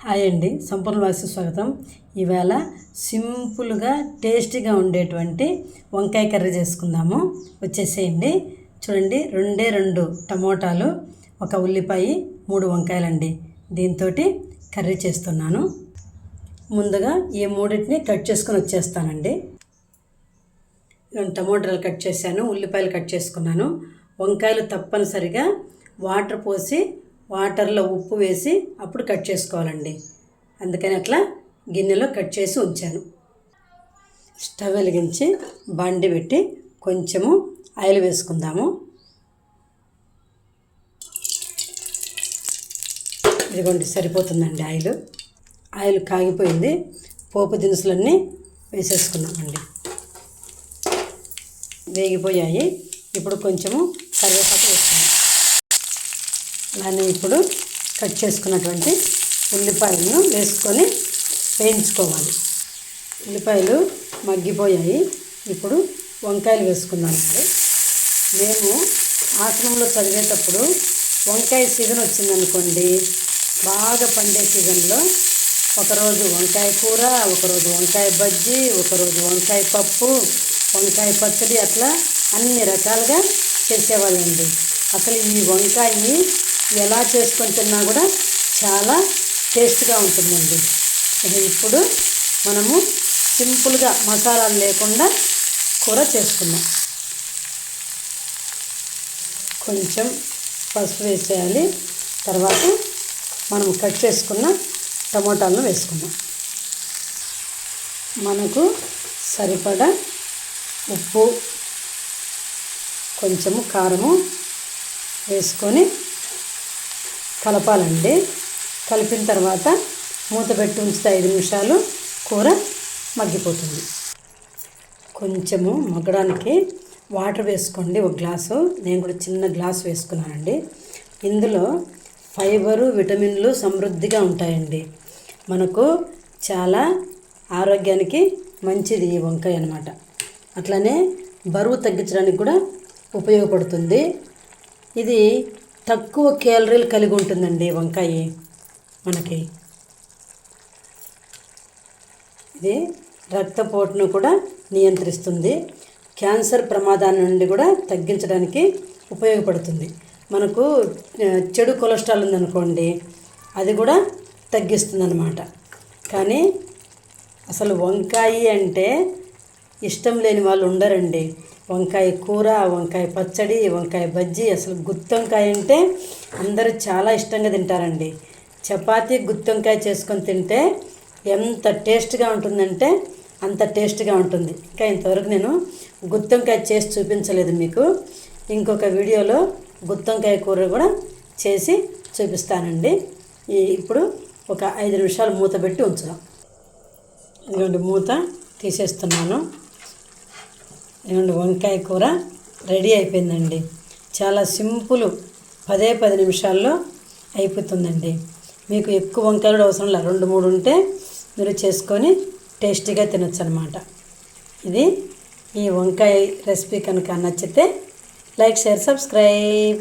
Hi అండి. సంపూర్ణ వాసి స్వాగతం. ఈవేళ సింపుల్గా టేస్టీగా ఉండేటువంటి వంకాయ కర్రీ చేసుకుందాము. వచ్చేసేయండి. చూడండి రెండే రెండు టమోటాలు ఒక ఉల్లిపాయ మూడు వంకాయలండి. దీంతో కర్రీ చేస్తున్నాను. ముందుగా ఈ మూడింటిని కట్ చేసుకొని వచ్చేస్తానండి. నేను టమోటాలు కట్ చేశాను ఉల్లిపాయలు కట్ చేసుకున్నాను. వంకాయలు తప్పనిసరిగా వాటర్ పోసి వాటర్లో ఉప్పు వేసి అప్పుడు కట్ చేసుకోవాలండి. అందుకని అట్లా గిన్నెలో కట్ చేసి ఉంచాను. స్టవ్ వెలిగించి బండి పెట్టి కొంచెము ఆయిల్ వేసుకుందాము. ఇదిగోండి సరిపోతుందండి ఆయిల్. ఆయిల్ కాగిపోయింది. పోపు దినుసులన్నీ వేసేసుకున్నామండి. వేగిపోయాయి. ఇప్పుడు కొంచెము కరివేపాకు వేసుకున్నాం అలానే ఇప్పుడు కట్ చేసుకున్నటువంటి ఉల్లిపాయలను వేసుకొని వేయించుకోవాలి. ఉల్లిపాయలు మగ్గిపోయాయి. ఇప్పుడు వంకాయలు వేసుకుందామండి మేము ఆశ్రమంలో చదివేటప్పుడు వంకాయ సీజన్ వచ్చిందనుకోండి బాగా పండే సీజన్లో ఒకరోజు వంకాయ కూర ఒకరోజు వంకాయ బజ్జీ ఒకరోజు వంకాయ పప్పు వంకాయ పచ్చడి అట్లా అన్ని రకాలుగా చేసేవాళ్ళండి. అసలు ఈ వంకాయని ఎలా చేసుకొని తిన్నా కూడా చాలా టేస్ట్గా ఉంటుందండి. ఇప్పుడు మనము సింపుల్గా మసాలాలు లేకుండా కూర చేసుకుందాం. కొంచెం పసుపు వేసేయాలి. తర్వాత మనం కట్ చేసుకున్న టమోటాలను వేసుకుందాం. మనకు సరిపడా ఉప్పు కొంచెము కారము వేసుకొని కలపాలండి. కలిపిన తర్వాత మూత పెట్టి ఉంచితే ఐదు నిమిషాలు కూర మగ్గిపోతుంది. కొంచెము మగ్గడానికి వాటర్ వేసుకోండి. ఒక గ్లాసు. నేను కూడా చిన్న గ్లాస్ వేసుకున్నానండి. ఇందులో ఫైబరు విటమిన్లు సమృద్ధిగా ఉంటాయండి. మనకు చాలా ఆరోగ్యానికి మంచిది ఈ వంకాయ అనమాట అట్లనే బరువు తగ్గించడానికి కూడా ఉపయోగపడుతుంది. ఇది తక్కువ క్యాలరీలు కలిగి ఉంటుందండి వంకాయ. మనకి ఇది రక్తపోటును కూడా నియంత్రిస్తుంది. క్యాన్సర్ ప్రమాదాన్ని నుండి కూడా తగ్గించడానికి ఉపయోగపడుతుంది. మనకు చెడు కొలెస్ట్రాల్ ఉందనుకోండి అది కూడా తగ్గిస్తుంది అనమాట కానీ అసలు వంకాయ అంటే ఇష్టం లేని వాళ్ళు ఉండరండి. వంకాయ కూర వంకాయ పచ్చడి వంకాయ బజ్జీ అసలు గుత్తొంకాయ అంటే అందరూ చాలా ఇష్టంగా తింటారండి. చపాతీ గుత్తొంకాయ చేసుకొని తింటే ఎంత టేస్ట్గా ఉంటుందంటే అంత టేస్ట్గా ఉంటుంది. ఇంకా ఇంతవరకు నేను గుత్తొంకాయ చేసి చూపించలేదు మీకు. ఇంకొక వీడియోలో గుత్తొంకాయ కూర కూడా చేసి చూపిస్తానండి. ఈ ఇప్పుడు ఒక ఐదు నిమిషాలు మూత పెట్టి ఉంచుదాం. ఇదిగోండి మూత తీసేస్తున్నాను. ఇదిగోండి వంకాయ కూర రెడీ అయిపోయిందండి. చాలా సింపుల్ పదే పది నిమిషాల్లో అయిపోతుందండి. మీకు ఎక్కువ వంకాయలు అవసరం లేదు. రెండు మూడు ఉంటే మీరు చేసుకొని టేస్టీగా తినొచ్చు అనమాట ఇది ఈ వంకాయ రెసిపీ కనుక నచ్చితే లైక్ షేర్ సబ్స్క్రైబ్.